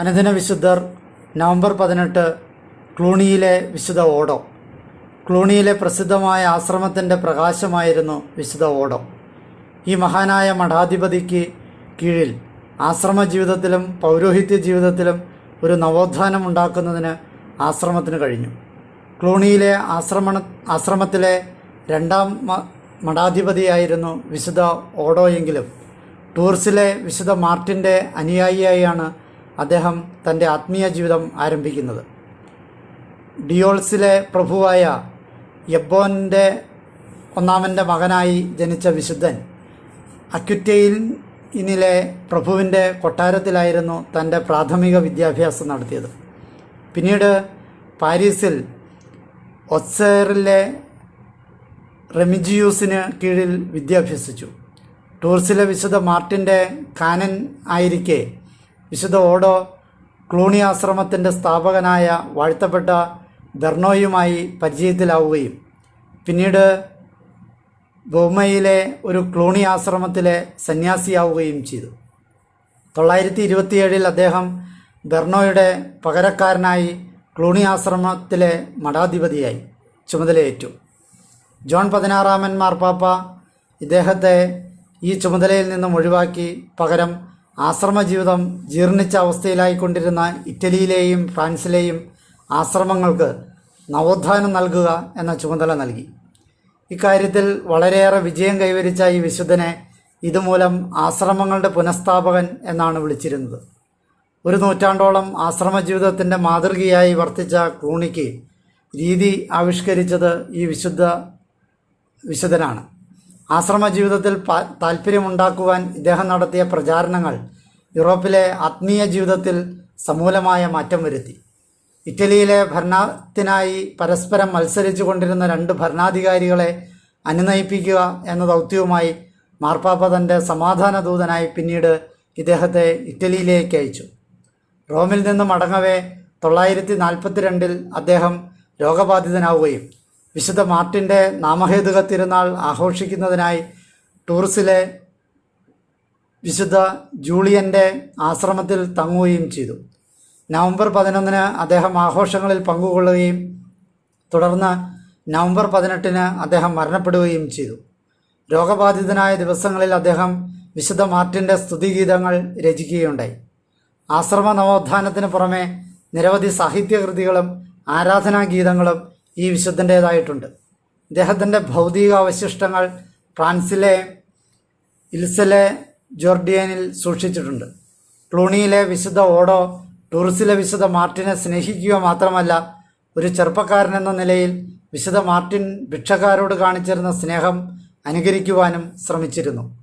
അനുദിന വിശുദ്ധർ നവംബർ പതിനെട്ട് ക്ലൂണിയിലെ വിശുദ്ധ ഓടോ. ക്ലൂണിയിലെ പ്രസിദ്ധമായ ആശ്രമത്തിന്റെ പ്രകാശമായിരുന്നു വിശുദ്ധ ഓടോ. ഈ മഹാനായ മഠാധിപതിക്ക് കീഴിൽ ആശ്രമ ജീവിതത്തിലും പൗരോഹിത്യ ജീവിതത്തിലും ഒരു നവോത്ഥാനം ഉണ്ടാക്കുന്നതിന് ആശ്രമത്തിന് കഴിഞ്ഞു. ക്ലൂണിയിലെ ആശ്രമ ആശ്രമത്തിലെ രണ്ടാം മഠാധിപതിയായിരുന്നു വിശുദ്ധ ഓടോയെങ്കിലും ടൂർസിലെ വിശുദ്ധ മാർട്ടിന്റെ അനുയായിയായാണ് അദ്ദേഹം തന്റെ ആത്മീയ ജീവിതം ആരംഭിക്കുന്നത്. ഡിയോൾസിലെ പ്രഭുവായ യബ്ബോന്റെ ഒന്നാമന്റെ മകനായി ജനിച്ച വിശുദ്ധൻ അക്യുറ്റയിൽ ഇനിലെ പ്രഭുവിന്റെ കൊട്ടാരത്തിലായിരുന്നു തന്റെ പ്രാഥമിക വിദ്യാഭ്യാസം നടത്തിയത്. പിന്നീട് പാരീസിൽ ഒത്സേറിലെ റെമിജിയൂസിന് കീഴിൽ വിദ്യാഭ്യസിച്ചു. ടൂർസിലെ വിശുദ്ധ മാർട്ടിന്റെ കാനൻ ആയിരിക്കെ വിശുദ്ധ ഓടോ ക്ലൂണി ആശ്രമത്തിന്റെ സ്ഥാപകനായ വാഴ്ത്തപ്പെട്ട ബെർണോയുമായി പരിചയത്തിലാവുകയും പിന്നീട് ബൊമ്മയിലെ ഒരു ക്ലൂണി ആശ്രമത്തിലെ സന്യാസിയാവുകയും ചെയ്തു. തൊള്ളായിരത്തി ഇരുപത്തിയേഴിൽ അദ്ദേഹം ബെർണോയുടെ പകരക്കാരനായി ക്ലൂണി ആശ്രമത്തിലെ മഠാധിപതിയായി ചുമതലയേറ്റു. ജോൺ പതിനാറാമൻ മാർപ്പാപ്പ ഇദ്ദേഹത്തെ ഈ ചുമതലയിൽ നിന്നും ഒഴിവാക്കി പകരം ആശ്രമ ജീവിതം ജീർണിച്ച അവസ്ഥയിലായിക്കൊണ്ടിരുന്ന ഇറ്റലിയിലെയും ഫ്രാൻസിലെയും ആശ്രമങ്ങൾക്ക് നവോത്ഥാനം നൽകുക എന്ന ചുമതല നൽകി. ഇക്കാര്യത്തിൽ വളരെയേറെ വിജയം കൈവരിച്ച ഈ വിശുദ്ധനെ ഇതുമൂലം ആശ്രമങ്ങളുടെ പുനഃസ്ഥാപകൻ എന്നാണ് വിളിച്ചിരുന്നത്. ഒരു നൂറ്റാണ്ടോളം ആശ്രമ ജീവിതത്തിന്റെ മാതൃകയായി വർത്തിച്ച ക്ലൂണിക്ക് രീതി ആവിഷ്കരിച്ചത് ഈ വിശുദ്ധ വിശുദ്ധനാണ്. ആശ്രമ ജീവിതത്തിൽ താല്പര്യമുണ്ടാക്കുവാൻ ഇദ്ദേഹം നടത്തിയ പ്രചാരണങ്ങൾ യൂറോപ്പിലെ ആത്മീയ ജീവിതത്തിൽ സമൂലമായ മാറ്റം വരുത്തി. ഇറ്റലിയിലെ ഭരണത്തിനായി പരസ്പരം മത്സരിച്ചു കൊണ്ടിരുന്ന രണ്ട് ഭരണാധികാരികളെ അനുനയിപ്പിക്കുക എന്ന ദൗത്യവുമായി മാർപ്പാപ്പ തന്റെ സമാധാന ദൂതനായി പിന്നീട് ഇദ്ദേഹത്തെ ഇറ്റലിയിലേക്ക് അയച്ചു. റോമിൽ നിന്ന് മടങ്ങവേ തൊള്ളായിരത്തി നാൽപ്പത്തിരണ്ടിൽ അദ്ദേഹം രോഗബാധിതനാവുകയും വിശുദ്ധ മാർട്ടിന്റെ നാമഹേതുക തിരുനാൾ ആഘോഷിക്കുന്നതിനായി ടൂറിസിലെ വിശുദ്ധ ജൂളിയന്റെ ആശ്രമത്തിൽ തങ്ങുകയും ചെയ്തു. നവംബർ പതിനൊന്നിന് അദ്ദേഹം ആഘോഷങ്ങളിൽ പങ്കുകൊള്ളുകയും തുടർന്ന് നവംബർ പതിനെട്ടിന് അദ്ദേഹം മരണപ്പെടുകയും ചെയ്തു. രോഗബാധിതനായ ദിവസങ്ങളിൽ അദ്ദേഹം വിശുദ്ധ മാർട്ടിന്റെ സ്തുതിഗീതങ്ങൾ രചിക്കുകയുണ്ടായി. ആശ്രമ നവോത്ഥാനത്തിന് പുറമെ നിരവധി സാഹിത്യകൃതികളും ആരാധനാഗീതങ്ങളും ഈ വിശുദ്ധന്റേതായിട്ടുണ്ട് ഇദ്ദേഹത്തിന്റെ ഭൗതിക അവശിഷ്ടങ്ങൾ ഫ്രാൻസിലെ ഇൽസലെ ജോർഡിയനിൽ സൂക്ഷിച്ചിട്ടുണ്ട്. ക്ലൂണിയിലെ വിശുദ്ധ ഓഡോ ടൂറിസിലെ വിശുദ്ധ മാർട്ടിനെ സ്നേഹിക്കുക മാത്രമല്ല ഒരു ചെറുപ്പക്കാരൻ എന്ന നിലയിൽ വിശുദ്ധ മാർട്ടിൻ ഭിക്ഷക്കാരോട് കാണിച്ചിരുന്ന സ്നേഹം അനുകരിക്കുവാനും ശ്രമിച്ചിരുന്നു.